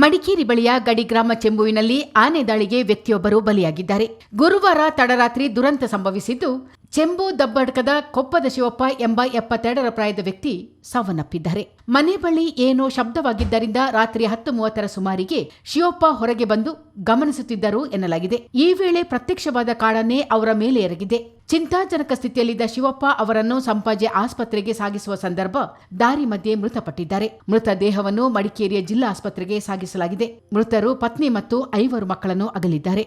ಮಡಿಕೇರಿ ಬಳಿಯ ಗಡಿ ಗ್ರಾಮ ಚೆಂಬುವಿನಲ್ಲಿ ಆನೆ ದಾಳಿಗೆ ವ್ಯಕ್ತಿಯೊಬ್ಬರು ಬಲಿಯಾಗಿದ್ದಾರೆ. ಗುರುವಾರ ತಡರಾತ್ರಿ ದುರಂತ ಸಂಭವಿಸಿದ್ದು, ಚೆಂಬು ದಬ್ಬಡ್ಕದ ಕೊಪ್ಪದ ಶಿವಪ್ಪ ಎಂಬ ಎಪ್ಪತ್ತೆರಡರ ಪ್ರಾಯದ ವ್ಯಕ್ತಿ ಸಾವನ್ನಪ್ಪಿದ್ದಾರೆ. ಮನೆ ಬಳಿ ಏನೋ ಶಬ್ದವಾಗಿದ್ದರಿಂದ ರಾತ್ರಿ ಹತ್ತು ಮೂವತ್ತರ ಸುಮಾರಿಗೆ ಶಿವಪ್ಪ ಹೊರಗೆ ಬಂದು ಗಮನಿಸುತ್ತಿದ್ದರು ಎನ್ನಲಾಗಿದೆ. ಈ ವೇಳೆ ಪ್ರತ್ಯಕ್ಷವಾದ ಕಾಡನ್ನೇ ಅವರ ಮೇಲೆ ಎರಗಿದೆ. ಚಿಂತಾಜನಕ ಸ್ಥಿತಿಯಲ್ಲಿದ್ದ ಶಿವಪ್ಪ ಅವರನ್ನು ಸಂಪಾಜೆ ಆಸ್ಪತ್ರೆಗೆ ಸಾಗಿಸುವ ಸಂದರ್ಭ ದಾರಿ ಮಧ್ಯೆ ಮೃತಪಟ್ಟಿದ್ದಾರೆ. ಮೃತ ದೇಹವನ್ನು ಮಡಿಕೇರಿಯ ಜಿಲ್ಲಾ ಆಸ್ಪತ್ರೆಗೆ ಸಾಗಿಸಲಾಗಿದೆ. ಮೃತರು ಪತ್ನಿ ಮತ್ತು ಐವರು ಮಕ್ಕಳನ್ನು ಅಗಲಿದ್ದಾರೆ.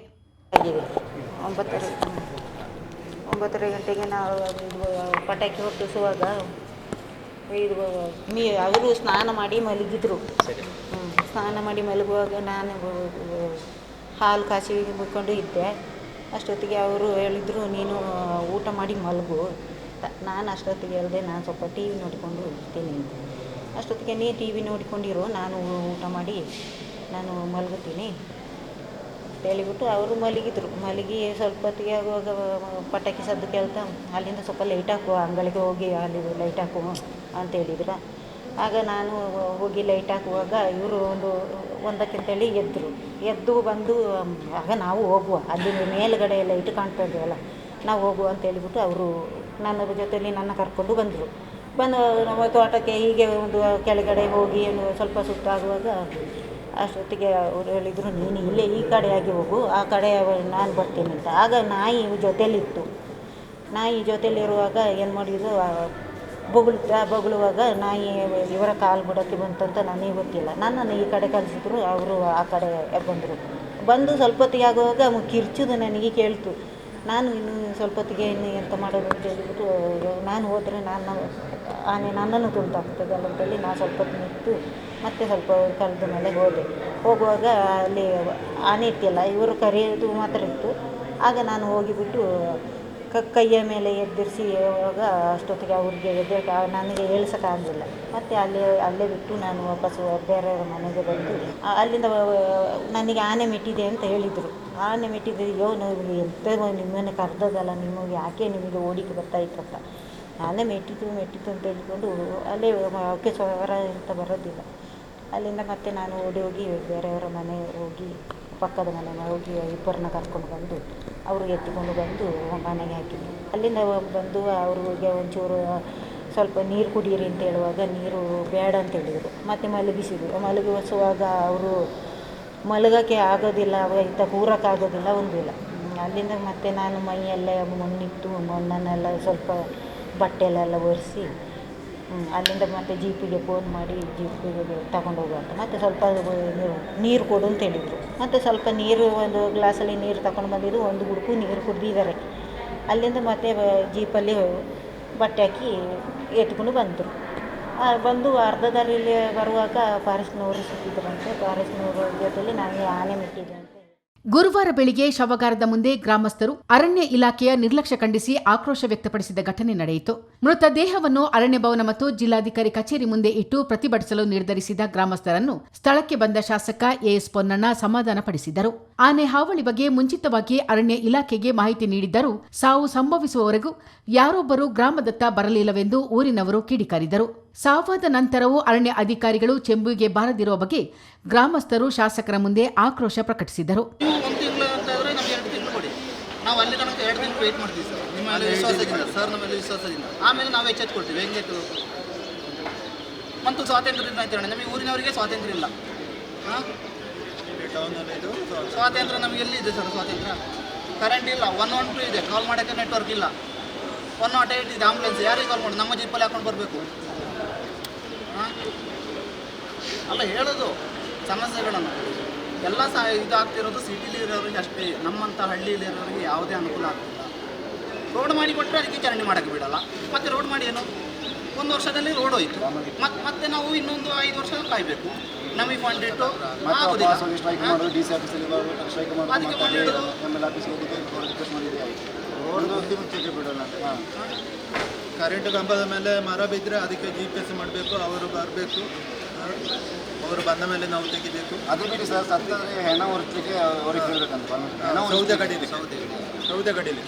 ಗಂಟೆಗೆ ನಾವು ಪಟಾಕಿ ಹೊಟ್ಟಿಸುವಾಗ ಇದು ಅವರು ಸ್ನಾನ ಮಾಡಿ ಮಲಗಿದ್ರು. ಸ್ನಾನ ಮಾಡಿ ಮಲಗುವಾಗ ನಾನು ಹಾಲು ಕಾಸಿ ಮುಕ್ಕೊಂಡು ಇದ್ದೆ. ಅಷ್ಟೊತ್ತಿಗೆ ಅವರು ಹೇಳಿದರು ನೀನು ಊಟ ಮಾಡಿ ಮಲಗು. ನಾನು ಅಷ್ಟೊತ್ತಿಗೆ ಹೇಳಿದೆ ನಾನು ಸ್ವಲ್ಪ ಟಿ ವಿ ನೋಡಿಕೊಂಡು ಇರ್ತೀನಿ ಅಷ್ಟೊತ್ತಿಗೆ ನೀ ಟಿ ವಿ ನೋಡಿಕೊಂಡಿರು ನಾನು ಊಟ ಮಾಡಿ ನಾನು ಮಲಗುತ್ತೀನಿ. ಅಂತ ಹೇಳಿಬಿಟ್ಟು ಅವರು ಮಲಗಿದ್ರು. ಮಲಗಿ ಸ್ವಲ್ಪ ಹೊತ್ತಿಗೆ ಆಗುವಾಗ ಪಟಾಕಿ ಸದ್ದು ಕೇಳ್ತಾ, ಅಲ್ಲಿಂದ ಸ್ವಲ್ಪ ಲೈಟ್ ಹಾಕುವ ಅಂಗಳಿಗೆ ಹೋಗಿ ಅಲ್ಲಿ ಲೈಟ್ ಹಾಕುವ ಅಂತ ಹೇಳಿದ್ರು. ಆಗ ನಾನು ಹೋಗಿ ಲೈಟ್ ಹಾಕುವಾಗ ಇವರು ಒಂದು ಒಂದಕ್ಕಿಂತೇಳಿ ಎದ್ದರು ಎದ್ದು ಬಂದು, ಆಗ ನಾವು ಹೋಗುವ, ಅಲ್ಲಿ ಮೇಲುಗಡೆ ಲೈಟ್ ಕಾಣ್ತಾ ಇದ್ದೀವಲ್ಲ ನಾವು ಹೋಗುವ ಅಂತ ಹೇಳಿಬಿಟ್ಟು ಅವರು ನನ್ನ ಜೊತೆಯಲ್ಲಿ ನನ್ನ ಕರ್ಕೊಂಡು ಬಂದರು. ಬಂದು ನಮ್ಮ ತೋಟಕ್ಕೆ ಹೀಗೆ ಒಂದು ಕೆಳಗಡೆ ಹೋಗಿ ಸ್ವಲ್ಪ ಸುತ್ತಾಗುವಾಗ ಅಷ್ಟೊತ್ತಿಗೆ ಅವರು ಹೇಳಿದರು, ನೀನು ಇಲ್ಲೇ ಈ ಕಡೆಯಾಗಿ ಹೋಗು, ಆ ಕಡೆ ನಾನು ಬರ್ತೀನಿ ಅಂತ. ಆಗ ನಾಯಿ ಜೊತೆಯಲ್ಲಿತ್ತು ನಾಯಿ ಜೊತೆಯಲ್ಲಿರುವಾಗ ಏನು ಮಾಡಿದ್ರು ಬೊಗಳ್ತಾ ಬೊಗಳುವಾಗ ನಾಯಿ ಇವರ ಕಾಲು ಬುಡಕ್ಕೆ ಬಂತಂತ ನನಗೆ ಗೊತ್ತಿಲ್ಲ. ನನ್ನನ್ನು ಈ ಕಡೆ ಕಳಿಸಿದ್ರು ಅವರು ಆ ಕಡೆ ಬಂದರು. ಬಂದು ಸ್ವಲ್ಪ ಹೊತ್ತಿಗೆ ಆಗುವಾಗ ಕಿರ್ಚುದು ನನಗೆ ಕೇಳ್ತು. ನಾನು ಇನ್ನು ಸ್ವಲ್ಪ ಹೊತ್ತಿಗೆ ಇನ್ನು ಎಂತ ಮಾಡೋದು ಅಂತ ಹೇಳಿಬಿಟ್ಟು ನಾನು ಹೋದರೆ ನಾನು ಆನೆ ನನ್ನನ್ನು ತುಂಟಾಗ್ತದಲ್ಲ ಅಂತೇಳಿ ನಾನು ಸ್ವಲ್ಪ ಹೊತ್ತು ನಿಂತು ಮತ್ತೆ ಸ್ವಲ್ಪ ಕಳೆದ ಮೇಲೆ ಹೋದೆ. ಹೋಗುವಾಗ ಅಲ್ಲಿ ಆನೆ ಇತ್ತಲ್ಲ, ಇವರು ಕರೆಯೋದು ಮಾತ್ರ ಇತ್ತು. ಆಗ ನಾನು ಹೋಗಿಬಿಟ್ಟು ಕೈಯ ಮೇಲೆ ಎದ್ದಿರಿಸಿ ಹೋಗುವಾಗ ಅಷ್ಟೊತ್ತಿಗೆ ಅವ್ರಿಗೆ ಎದ್ದೇಳಕ್ಕೆ ನನಗೆ ಏಳ್ಸೋಕ್ಕಾಗಲಿಲ್ಲ ಮತ್ತು ಅಲ್ಲೇ ಅಲ್ಲೇ ಬಿಟ್ಟು ನಾನು ವಾಪಸ್ಸು ಬೇರೆಯವ್ರ ಮನೆಗೆ ಬಂದು ಅಲ್ಲಿಂದ ನನಗೆ ಆನೆ ಮೆಟ್ಟಿದೆ ಅಂತ ಹೇಳಿದರು. ಆನೆ ಮೆಟ್ಟಿದೆ ಅಯ್ಯೋ, ನೀವು ಎಂತ ನಿಮ್ಮನ್ನು ಕರೆದದಲ್ಲ ನಿಮಗೆ ಯಾಕೆ ನಿಮಗೆ ಓಡಿಕೆ ಬರ್ತಾಯಿತ್ತು ಅಂತ ಆನೆ ಮೆಟ್ಟಿತು ಮೆಟ್ಟಿತು ಅಂತ ಹೇಳಿಕೊಂಡು ಅಲ್ಲೇ ಅವಕ್ಕೆ ಸ್ವರ ಅಂತ ಬರೋದಿಲ್ಲ. ಅಲ್ಲಿಂದ ಮತ್ತೆ ನಾನು ಓಡಿ ಹೋಗಿ ಬೇರೆಯವರ ಮನೆ ಹೋಗಿ ಪಕ್ಕದ ಮನೆ ಹೋಗಿ ಇಬ್ಬರನ್ನ ಕರ್ಕೊಂಡು ಬಂದು ಅವರು ಎತ್ತಿಕೊಂಡು ಬಂದು ಮನೆಗೆ ಹಾಕಿದ್ವಿ ಅಲ್ಲಿಂದ ಬಂದು ಅವ್ರಿಗೆ ಒಂಚೂರು ಸ್ವಲ್ಪ ನೀರು ಕುಡಿಯಿರಿ ಅಂತ ಹೇಳುವಾಗ ನೀರು ಬೇಡ ಅಂತ ಹೇಳಿದರು. ಮತ್ತೆ ಮಲಗಿಸಿದ್ರು. ಮಲಗಿಸುವಾಗ ಅವರು ಮಲಗೋಕ್ಕೆ ಆಗೋದಿಲ್ಲ, ಇತ್ತ ಕೂರೋಕ್ಕಾಗೋದಿಲ್ಲ ಒಂದಿಲ್ಲ ಅಲ್ಲಿಂದ ಮತ್ತೆ ನಾನು ಮೈಯೆಲ್ಲ ಮಣ್ಣಿತ್ತು ಮಣ್ಣನ್ನೆಲ್ಲ ಸ್ವಲ್ಪ ಬಟ್ಟೆಲೆಲ್ಲ ಒರೆಸಿ ಅಲ್ಲಿಂದ ಮತ್ತೆ ಜೀಪಿಗೆ ಫೋನ್ ಮಾಡಿ ಜೀಪಿಗೆ ತಗೊಂಡು ಹೋಗು ಅಂತ. ಮತ್ತೆ ಸ್ವಲ್ಪ ನೀರು ಕೊಡು ಅಂತ ಹೇಳಿದರು. ಮತ್ತೆ ಸ್ವಲ್ಪ ನೀರು ಒಂದು ಗ್ಲಾಸಲ್ಲಿ ನೀರು ತಗೊಂಡು ಬಂದಿದ್ದು, ಒಂದು ಗುಡುಕು ನೀರು ಕುಡಿದಿದ್ದಾರೆ. ಅಲ್ಲಿಂದ ಮತ್ತೆ ಜೀಪಲ್ಲಿ ಬಟ್ಟೆ ಹಾಕಿ ಎತ್ಕೊಂಡು ಬಂದರು. ಬಂದು ಅರ್ಧ ದಾರಿಯಲ್ಲಿ ಬರುವಾಗ ಫಾರೆಸ್ಟ್ನವರು ಸಿಕ್ಕಿದ್ರಂತೆ ಫಾರೆಸ್ಟ್ನವ್ರ ಜೊತೆಯಲ್ಲಿ ನನಗೆ ಆನೆ ಅಂತ ಗುರುವಾರ ಬೆಳಿಗ್ಗೆ ಶವಗಾರದ ಮುಂದೆ ಗ್ರಾಮಸ್ಥರು ಅರಣ್ಯ ಇಲಾಖೆಯ ನಿರ್ಲಕ್ಷ್ಯ ಖಂಡಿಸಿ ಆಕ್ರೋಶ ವ್ಯಕ್ತಪಡಿಸಿದ ಘಟನೆ ನಡೆಯಿತು. ಮೃತ ದೇಹವನ್ನು ಅರಣ್ಯ ಭವನ ಮತ್ತು ಜಿಲ್ಲಾಧಿಕಾರಿ ಕಚೇರಿ ಮುಂದೆ ಇಟ್ಟು ಪ್ರತಿಭಟಿಸಲು ನಿರ್ಧರಿಸಿದ ಗ್ರಾಮಸ್ಥರನ್ನು ಸ್ಥಳಕ್ಕೆ ಬಂದ ಶಾಸಕ ಎಎಸ್ ಪೊನ್ನಣ್ಣ ಸಮಾಧಾನಪಡಿಸಿದರು. ಆನೆ ಹಾವಳಿ ಬಗ್ಗೆ ಮುಂಚಿತವಾಗಿ ಅರಣ್ಯ ಇಲಾಖೆಗೆ ಮಾಹಿತಿ ನೀಡಿದ್ದರೂ ಸಾವು ಸಂಭವಿಸುವವರೆಗೂ ಯಾರೊಬ್ಬರೂ ಗ್ರಾಮದತ್ತ ಬರಲಿಲ್ಲವೆಂದು ಊರಿನವರು ಕಿಡಿಕಾರಿದರು. ಸಾವಾದ ನಂತರವೂ ಅರಣ್ಯ ಅಧಿಕಾರಿಗಳು ಚೆಂಬುವಿಗೆ ಬಾರದಿರುವ ಬಗ್ಗೆ ಗ್ರಾಮಸ್ಥರು ಶಾಸಕರ ಮುಂದೆ ಆಕ್ರೋಶ ಪ್ರಕಟಿಸಿದರು. ನೀವು ಒಂದು ತಿಂಗಳು ಅಂತ ಹೇಳಿದ್ರೆ ನಮ್ಗೆ ಎರಡು ನಾವು ಅಲ್ಲಿ ತನಕ ಎರಡು ತಿಂಗಳು ವೆಯ್ಟ್ ಮಾಡ್ತೀವಿ ಸರ್. ನಿಮ್ಮ ಮೇಲೆ ವಿಶ್ವಾಸದಿಂದ. ಸರ್ ನಮ್ಮ ಮೇಲೆ ವಿಶ್ವಾಸದಿಂದ. ಆಮೇಲೆ ನಾವು ಎಚ್ಚೆತ್ಕೊಳ್ತೀವಿ. ಹೆಂಗೆ ಮತ್ತು ಅಂತ ಹೇಳಿ ನಮಗೆ ಊರಿನವರಿಗೆ ಸ್ವಾತಂತ್ರ್ಯ ಇಲ್ಲ. ಹಾಂ? ಸ್ವಾತಂತ್ರ್ಯ ನಮಗೆ ಎಲ್ಲಿದೆ ಸರ್ ಸ್ವಾತಂತ್ರ್ಯ? ಕರೆಂಟ್ ಇಲ್ಲ ಒನ್ ಒನ್ ಟು ಇದೆ. ಕಾಲ್ ಮಾಡೋಕ್ಕೆ ನೆಟ್ವರ್ಕ್ ಇಲ್ಲ. ಒನ್ ನಾಟ್ ಏಯ್ಟ್ ಇದೆ ಆಂಬುಲೆನ್ಸ್ ಯಾರಿಗೆ ಕಾಲ್ ಮಾಡಿ ನಮ್ಮ ಜೀಪಲ್ಲಿ ಹಾಕೊಂಡು ಬರಬೇಕು. ಅಲ್ಲ, ಹೇಳೋದು. ಸಮಸ್ಯೆಗಳನ್ನು. ಎಲ್ಲ ಸಹ ಇದಾಗ್ತಿರೋದು ಸಿಟಿಲಿ ಇರೋರಿಗೆ ಅಷ್ಟೇ. ನಮ್ಮಂಥ ಹಳ್ಳಿಲಿ ಇರೋರಿಗೆ ಯಾವುದೇ ಅನುಕೂಲ ಆಗ್ತಿಲ್ಲ. ರೋಡ್ ಮಾಡಿ ಕೊಟ್ಟರೆ ಅದಕ್ಕೆ ಚರಂಡಿ ಮಾಡೋಕ್ಕೆ ಬಿಡಲ್ಲ. ಮತ್ತೆ ರೋಡ್ ಮಾಡಿ ಏನು? ಒಂದು ವರ್ಷದಲ್ಲಿ ರೋಡ್ ಹೋಯಿತು. ಮತ್ತೆ ಮತ್ತೆ ನಾವು ಇನ್ನೊಂದು ಐದು ವರ್ಷ ಕಾಯಬೇಕು. ನಮಗೆ ಫಂಡ್ ಇಟ್ಟು ಸ್ಟ್ರೈಕ್? ಮಾಡೋದು ಡಿ ಸಿ ಆಫೀಸಲ್ಲಿ ಬರೋದು ಸ್ಟ್ರೈಕ್ ಮಾಡೋದು. ಎಂ ಎಲ್ ಆಫೀಸ್ಗೆ ಹೋಗೋದು ರಿಕ್ವೆಸ್ಟ್ ಮಾಡಿದ್ರೆ ರೋಡ್ ಹೊತ್ತಿ ಬಿಡೋಣ ಬಿಡೋಲ್ಲ ಹಾಂ. ಕರೆಂಟ್ ಕಂಬದ ಮೇಲೆ ಮರ ಬಿದ್ದರೆ ಅದಕ್ಕೆ ಜಿ ಪಿ ಎಸ್ ಮಾಡಬೇಕು ಅವರು ಬರಬೇಕು. ಅವರು ಬಂದ ಮೇಲೆ ನಾವು ತೆಗಿಬೇಕು. ಅದು ಬಿಡಿ ಸರ್ ಸತ್ತಂದ್ರೆ ಹೆಣ ಹೊರತಲಿಕ್ಕೆ ಅವ್ರಿಗೆ ಕೇಳಬೇಕಂತ ಹೆಣ ಸೌದೆ ಕಡಿಲಿ ಕಡೀಲಿ ಸೌದೆ ಕಡಿಲಿ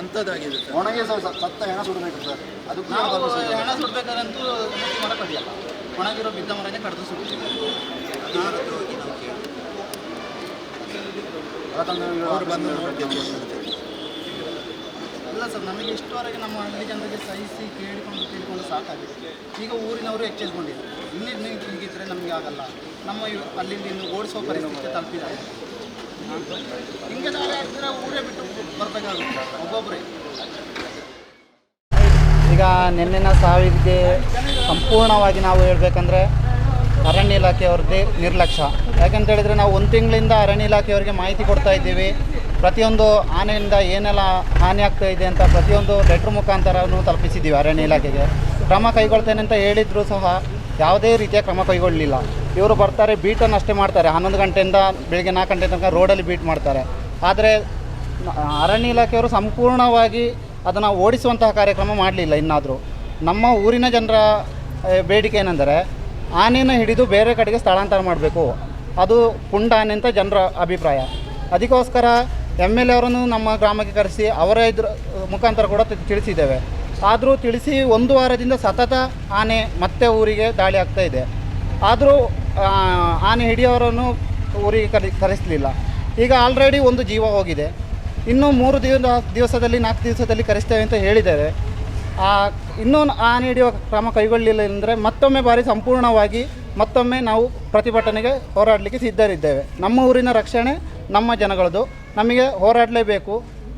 ಅಂಥದ್ದಾಗಿದೆ ಒಣಗೆ ಸತ್ತ ಹೆಣ ಸುಡಬೇಕು ಸರ್ ಅದು. ಹೆಣ ಸುಡಬೇಕಾದಂತೂ ಮರ ಕಡಿಯಲ್ಲ ಒಣಗಿರೋ ಬಿದ್ದ ಮರನೇ ಕಡಿದು ಸುಡ್ತೀವಿ ನಾವು ಅವ್ರು ಬಂದು ಸರ್, ನಮಗೆ ಇಷ್ಟವರೆಗೆ ನಮ್ಮ ಹಳ್ಳಿ ಜನರಿಗೆ ಸಹಿಸಿ ಕೇಳಿಕೊಂಡು ತಿಳ್ಕೊಂಡು ಸಾಕಾಗಿದೆ. ಈಗ ಊರಿನವರು ಎಚ್ಚೆತ್ಕೊಂಡಿದ್ದಾರೆ. ಇನ್ನಿನ್ನು ಹೀಗಿದ್ರೆ ನಮಗೆ ಆಗಲ್ಲ. ನಮ್ಮ ಅಲ್ಲಿಂದ ಇನ್ನು ಓಡಿಸೋ ಪರಿಸ್ಥಿತಿ ತಲುಪಿದ್ದಾರೆ ಹಿಂಗೆ ಆಗ್ತಿದ್ರೆ ಊರೇ ಬಿಟ್ಟು ಬರಬೇಕಾಗುತ್ತೆ. ಒಬ್ಬೊಬ್ಬರೇ ಈಗ ನಿನ್ನೆನ ಸಾವಿಗೆ ಸಂಪೂರ್ಣವಾಗಿ ನಾವು ಹೇಳಬೇಕಂದ್ರೆ ಅರಣ್ಯ ಇಲಾಖೆಯವ್ರದ್ದೇ ನಿರ್ಲಕ್ಷ್ಯ. ಯಾಕಂತ ಹೇಳಿದರೆ ನಾವು ಒಂದು ತಿಂಗಳಿಂದ ಅರಣ್ಯ ಇಲಾಖೆಯವರಿಗೆ ಮಾಹಿತಿ ಕೊಡ್ತಾ ಇದ್ದೀವಿ. ಪ್ರತಿಯೊಂದು ಆನೆಯಿಂದ ಏನೆಲ್ಲ ಹಾನಿ ಆಗ್ತಾ ಇದೆ ಅಂತ ಪ್ರತಿಯೊಂದು ಲೆಟ್ರ್ ಮುಖಾಂತರನೂ ತಲುಪಿಸಿದ್ದೀವಿ ಅರಣ್ಯ ಇಲಾಖೆಗೆ. ಕ್ರಮ ಕೈಗೊಳ್ತೇನೆ ಅಂತ ಹೇಳಿದರೂ ಸಹ ಯಾವುದೇ ರೀತಿಯ ಕ್ರಮ ಕೈಗೊಳ್ಳಲಿಲ್ಲ. ಇವರು ಬರ್ತಾರೆ, ಬೀಟನ್ನು ಅಷ್ಟೇ ಮಾಡ್ತಾರೆ. ಹನ್ನೊಂದು ಗಂಟೆಯಿಂದ ಬೆಳಿಗ್ಗೆ ನಾಲ್ಕು ಗಂಟೆ ತನಕ ರೋಡಲ್ಲಿ ಬೀಟ್ ಮಾಡ್ತಾರೆ. ಆದರೆ ಅರಣ್ಯ ಇಲಾಖೆಯವರು ಸಂಪೂರ್ಣವಾಗಿ ಅದನ್ನು ಓಡಿಸುವಂತಹ ಕಾರ್ಯಕ್ರಮ ಮಾಡಲಿಲ್ಲ ಇನ್ನಾದರೂ. ನಮ್ಮ ಊರಿನ ಜನರ ಬೇಡಿಕೆ ಏನೆಂದರೆ ಆನೆಯನ್ನು ಹಿಡಿದು ಬೇರೆ ಕಡೆಗೆ ಸ್ಥಳಾಂತರ ಮಾಡಬೇಕು. ಅದು ಪುಂಡ ಆನೆ ಅಂತ ಜನರ ಅಭಿಪ್ರಾಯ. ಅದಕ್ಕೋಸ್ಕರ ಎಂ ಎಲ್ ಎ ಅವರನ್ನು ನಮ್ಮ ಗ್ರಾಮಕ್ಕೆ ಕರೆಸಿ ಅವರ ಇದ್ರ ಮುಖಾಂತರ ಕೂಡ ತಿಳಿಸಿದ್ದೇವೆ. ಆದರೂ ತಿಳಿಸಿ ಒಂದು ವಾರದಿಂದ ಸತತ ಆನೆ ಮತ್ತೆ ಊರಿಗೆ ದಾಳಿ ಆಗ್ತಾ ಇದೆ. ಆದರೂ ಆನೆ ಹಿಡಿಯೋರನ್ನು ಊರಿಗೆ ಕರೆ ಕರೆಸಲಿಲ್ಲ. ಈಗ ಆಲ್ರೆಡಿ ಒಂದು ಜೀವ ಹೋಗಿದೆ. ಇನ್ನೂ ಮೂರು ದಿವಸ ದಿವಸದಲ್ಲಿ ನಾಲ್ಕು ದಿವಸದಲ್ಲಿ ಕರೆಸ್ತೇವೆ ಅಂತ ಹೇಳಿದ್ದೇವೆ. ಆ, ಇನ್ನೂ ಆ ನೀಡುವ ಕ್ರಮ ಕೈಗೊಳ್ಳಲಿಲ್ಲ ಅಂದರೆ ಮತ್ತೊಮ್ಮೆ ಬಾರಿ ಸಂಪೂರ್ಣವಾಗಿ ಮತ್ತೊಮ್ಮೆ ನಾವು ಪ್ರತಿಭಟನೆಗೆ ಹೋರಾಡಲಿಕ್ಕೆ ಸಿದ್ಧರಿದ್ದೇವೆ. ನಮ್ಮ ಊರಿನ ರಕ್ಷಣೆ ನಮ್ಮ ಜನಗಳದು. ನಮಗೆ ಹೋರಾಡಲೇಬೇಕು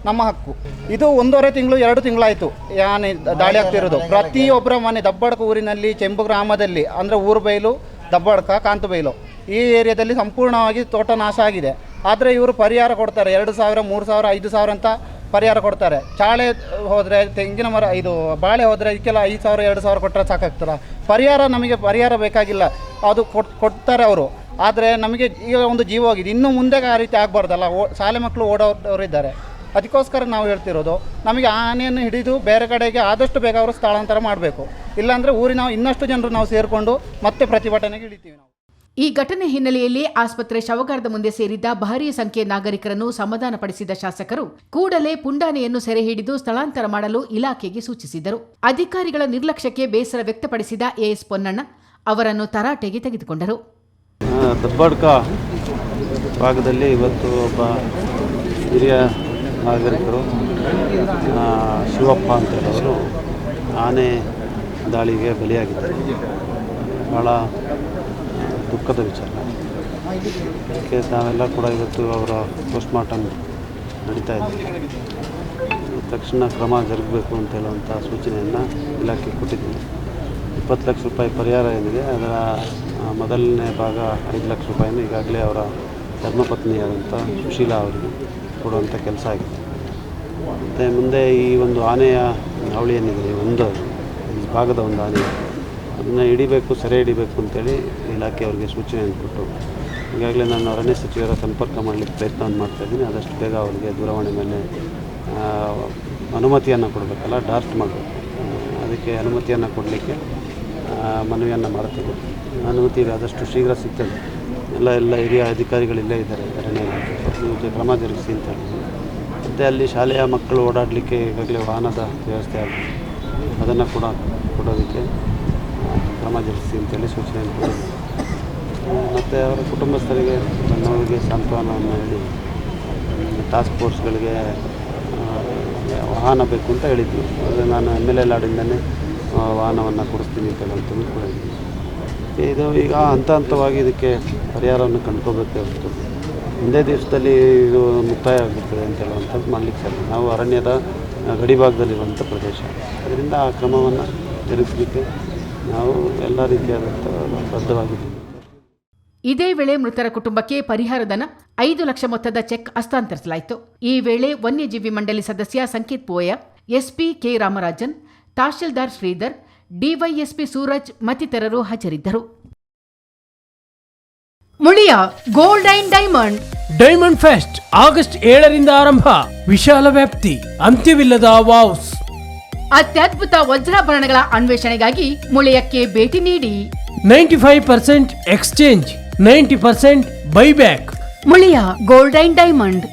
ನಮ್ಮ ಹಕ್ಕು. ಇದು ಒಂದೂವರೆ ತಿಂಗಳು, ಎರಡು ತಿಂಗಳಾಯಿತು ಯಾನೆ ದಾಳಿ ಆಗ್ತಿರೋದು. ಪ್ರತಿಯೊಬ್ಬರ ಮನೆ ದಬ್ಬಡ್ಕ ಊರಿನಲ್ಲಿ, ಚೆಂಬು ಗ್ರಾಮದಲ್ಲಿ, ಅಂದರೆ ಊರು ಬೈಲು ದಬ್ಬಡ್ಕ ಕಾಂತು ಬೈಲು, ಈ ಏರಿಯಾದಲ್ಲಿ ಸಂಪೂರ್ಣವಾಗಿ ತೋಟ ನಾಶ ಆಗಿದೆ. ಆದರೆ ಇವರು ಪರಿಹಾರ ಕೊಡ್ತಾರೆ. ಎರಡು ಸಾವಿರ, ಮೂರು ಸಾವಿರ, ಐದು ಸಾವಿರ ಅಂತ ಪರಿಹಾರ ಕೊಡ್ತಾರೆ. ಚಾಳೆ ಹೋದರೆ ತೆಂಗಿನ ಮರ, ಇದು ಬಾಳೆ ಹೋದರೆ ಇದಕ್ಕೆಲ್ಲ ಐದು ಸಾವಿರ, ಎರಡು ಸಾವಿರ ಕೊಟ್ಟರೆ ಸಾಕಾಗ್ತಲ್ಲ ಪರಿಹಾರ ನಮಗೆ ಪರಿಹಾರ ಬೇಕಾಗಿಲ್ಲ. ಅದು ಕೊಟ್ ಕೊಡ್ತಾರೆ ಅವರು. ಆದರೆ ನಮಗೆ ಈಗ ಒಂದು ಜೀವ ಹೋಗಿದೆ. ಇನ್ನು ಮುಂದೆ ಆ ರೀತಿ ಆಗಬಾರ್ದಲ್ಲ. ಓ ಶಾಲೆ ಮಕ್ಕಳು ಓಡೋರು ಇದ್ದಾರೆ ಅದಕ್ಕೋಸ್ಕರ ನಾವು ಹೇಳ್ತಿರೋದು, ನಮಗೆ ಆನೆಯನ್ನು ಹಿಡಿದು ಬೇರೆ ಕಡೆಗೆ ಆದಷ್ಟು ಬೇಗ ಅವರು ಸ್ಥಳಾಂತರ ಮಾಡಬೇಕು. ಇಲ್ಲಾಂದರೆ ಊರಿನ ಇನ್ನಷ್ಟು ಜನರು ನಾವು ಸೇರಿಕೊಂಡು ಮತ್ತೆ ಪ್ರತಿಭಟನೆಗೆ ಇಳಿತೀವಿ ನಾವು. ಈ ಘಟನೆ ಹಿನ್ನೆಲೆಯಲ್ಲಿ ಆಸ್ಪತ್ರೆ ಶವಗಾರದ ಮುಂದೆ ಸೇರಿದ್ದ ಭಾರೀ ಸಂಖ್ಯೆಯ ನಾಗರಿಕರನ್ನು ಸಮಾಧಾನಪಡಿಸಿದ ಶಾಸಕರು ಕೂಡಲೇ ಪುಂಡಾನೆಯನ್ನು ಸೆರೆ ಹಿಡಿದು ಸ್ಥಳಾಂತರ ಮಾಡಲು ಇಲಾಖೆಗೆ ಸೂಚಿಸಿದರು. ಅಧಿಕಾರಿಗಳ ನಿರ್ಲಕ್ಷ್ಯಕ್ಕೆ ಬೇಸರ ವ್ಯಕ್ತಪಡಿಸಿದ ಎಎಸ್ ಪೊನ್ನಣ್ಣ ಅವರನ್ನು ತರಾಟೆಗೆ ತೆಗೆದುಕೊಂಡರು. ಭಾಗದಲ್ಲಿ ಇವತ್ತು ಒಬ್ಬ ಹಿರಿಯ ನಾಗರಿಕರು ಶಿವಪ್ಪ ಅಂತ ಆನೆ ದಾಳಿಗೆ ಬಲಿಯಾಗಿದ್ದಾರೆ. ಭಾಳ ದುಃಖದ ವಿಚಾರ. ಅದಕ್ಕೆ ನಾವೆಲ್ಲ ಕೂಡ ಇವತ್ತು ಅವರ ಪೋಸ್ಟ್ಮಾರ್ಟಮ್ ನಡೀತಾ ಇದೆ. ತಕ್ಷಣ ಕ್ರಮ ಜರುಗಬೇಕು ಅಂತ ಹೇಳುವಂಥ ಸೂಚನೆಯನ್ನು ಇಲಾಖೆ ಕೊಟ್ಟಿದ್ದೀವಿ. ಇಪ್ಪತ್ತು ಲಕ್ಷ ರೂಪಾಯಿ ಪರಿಹಾರ ಏನಿದೆ, ಅದರ ಮೊದಲನೇ ಭಾಗ ಐದು ಲಕ್ಷ ರೂಪಾಯಿನ ಈಗಾಗಲೇ ಅವರ ಧರ್ಮಪತ್ನಿಯಾದಂಥ ಸುಶೀಲಾ ಅವರಿಗೆ ಕೊಡುವಂಥ ಕೆಲಸ ಆಗಿದೆ. ಮತ್ತು ಮುಂದೆ ಈ ಒಂದು ಆನೆಯ ಹಾವಳಿ ಏನಿದೆ ಒಂದು, ಈ ಭಾಗದ ಒಂದು ಆನೆ ಅದನ್ನು ಹಿಡಿಬೇಕು, ಸೆರೆ ಹಿಡಿಬೇಕು ಅಂತೇಳಿ ಇಲಾಖೆಯವ್ರಿಗೆ ಸೂಚನೆಯನ್ನು ಕೊಟ್ಟು ಈಗಾಗಲೇ ನಾನು ಅರಣ್ಯ ಸಚಿವರ ಸಂಪರ್ಕ ಮಾಡಲಿಕ್ಕೆ ಪ್ರಯತ್ನವನ್ನು ಮಾಡ್ತಾಯಿದ್ದೀನಿ ಆದಷ್ಟು ಬೇಗ ಅವರಿಗೆ ದೂರವಾಣಿ ಮೇಲೆ ಅನುಮತಿಯನ್ನು ಕೊಡಬೇಕಲ್ಲ ಡಾರ್ಟ್ ಮಾಡಬೇಕು ಅದಕ್ಕೆ ಅನುಮತಿಯನ್ನು ಕೊಡಲಿಕ್ಕೆ ಮನವಿಯನ್ನು ಮಾಡ್ತೀನಿ ಅನುಮತಿ ಆದಷ್ಟು ಶೀಘ್ರ ಸಿಗ್ತದೆ. ಎಲ್ಲ ಎಲ್ಲ ಹಿರಿಯ ಅಧಿಕಾರಿಗಳಿಲ್ಲೇ ಇದ್ದಾರೆ, ಅರಣ್ಯ ಇಲಾಖೆ. ಕ್ರಮ ಜರುಗಿಸಿ ಅಂತ ಮತ್ತು ಅಲ್ಲಿ ಶಾಲೆಯ ಮಕ್ಕಳು ಓಡಾಡಲಿಕ್ಕೆ ಈಗಾಗಲೇ ವಾಹನದ ವ್ಯವಸ್ಥೆ ಆಗಿದೆ. ಅದನ್ನು ಕೂಡ ಕೊಡೋದಕ್ಕೆ ಕ್ರಮ ಜರುಗಿಸಿ ಅಂತೇಳಿ ಸೂಚನೆ ಮತ್ತು ಅವರ ಕುಟುಂಬಸ್ಥರಿಗೆ ನನ್ನವರಿಗೆ ಸಾಂತ್ವನವನ್ನು ಹೇಳಿ ಟಾಸ್ಕ್ ಫೋರ್ಸ್ಗಳಿಗೆ ವಾಹನ ಬೇಕು ಅಂತ ಹೇಳಿದ್ವಿ. ಅದು ನಾನು ಎಂ ಎಲ್ ಎ ಲಾಡಿಂದಲೇ ವಾಹನವನ್ನು ಕೊಡಿಸ್ತೀನಿ ಅಂತ ಹೇಳಿ ಕೂಡ ಇದು ಈಗ ಹಂತ ಹಂತವಾಗಿ ಇದಕ್ಕೆ ಪರಿಹಾರವನ್ನು ಕಂಡುಕೋಬೇಕಾಗುತ್ತೆ ಒಂದೇ ದಿವಸದಲ್ಲಿ ಇದು ಮುಕ್ತಾಯ ಆಗಿರ್ತದೆ ಅಂತ ಹೇಳುವಂಥದ್ದು ಮಾಡಲಿಕ್ಕೆ ಸಾಧ್ಯ. ನಾವು ಅರಣ್ಯದ ಗಡಿಭಾಗದಲ್ಲಿರುವಂಥ ಪ್ರದೇಶ. ಅದರಿಂದ ಆ ಕ್ರಮವನ್ನು ಜರುಗಿಸಲಿಕ್ಕೆ ನಾವು ಎಲ್ಲ ರೀತಿಯಾದಂಥ ಬದ್ಧವಾಗಿದ್ದೀವಿ. ಇದೇ ವೇಳೆ ಮೃತರ ಕುಟುಂಬಕ್ಕೆ ಪರಿಹಾರಧನ ಐದು ಲಕ್ಷ ಮೊತ್ತದ ಚೆಕ್ ಹಸ್ತಾಂತರಿಸಲಾಯಿತು. ಈ ವೇಳೆ ವನ್ಯಜೀವಿ ಮಂಡಳಿ ಸದಸ್ಯ Sanket Poya SP K Ramarajan tahsildar Sridhar DYSP Suraj ಮತ್ತಿತರರು ಹಾಜರಿದ್ದರು. Muliya gold and diamond. Diamond fest August ಏಳರಿಂದ ಆರಂಭ. ವಿಶಾಲ ವ್ಯಾಪ್ತಿ. ಅಂತ್ಯವಿಲ್ಲದ ವಾವ್ಸ್. ಅತ್ಯದ್ಭುತ ವಜ್ರಾಭರಣಗಳ ಅನ್ವೇಷಣೆಗಾಗಿ ಮುಳಿಯಕ್ಕೆ ಭೇಟಿ ನೀಡಿ. Ninety five percent exchange ninety percent buyback. Muliya gold and diamond.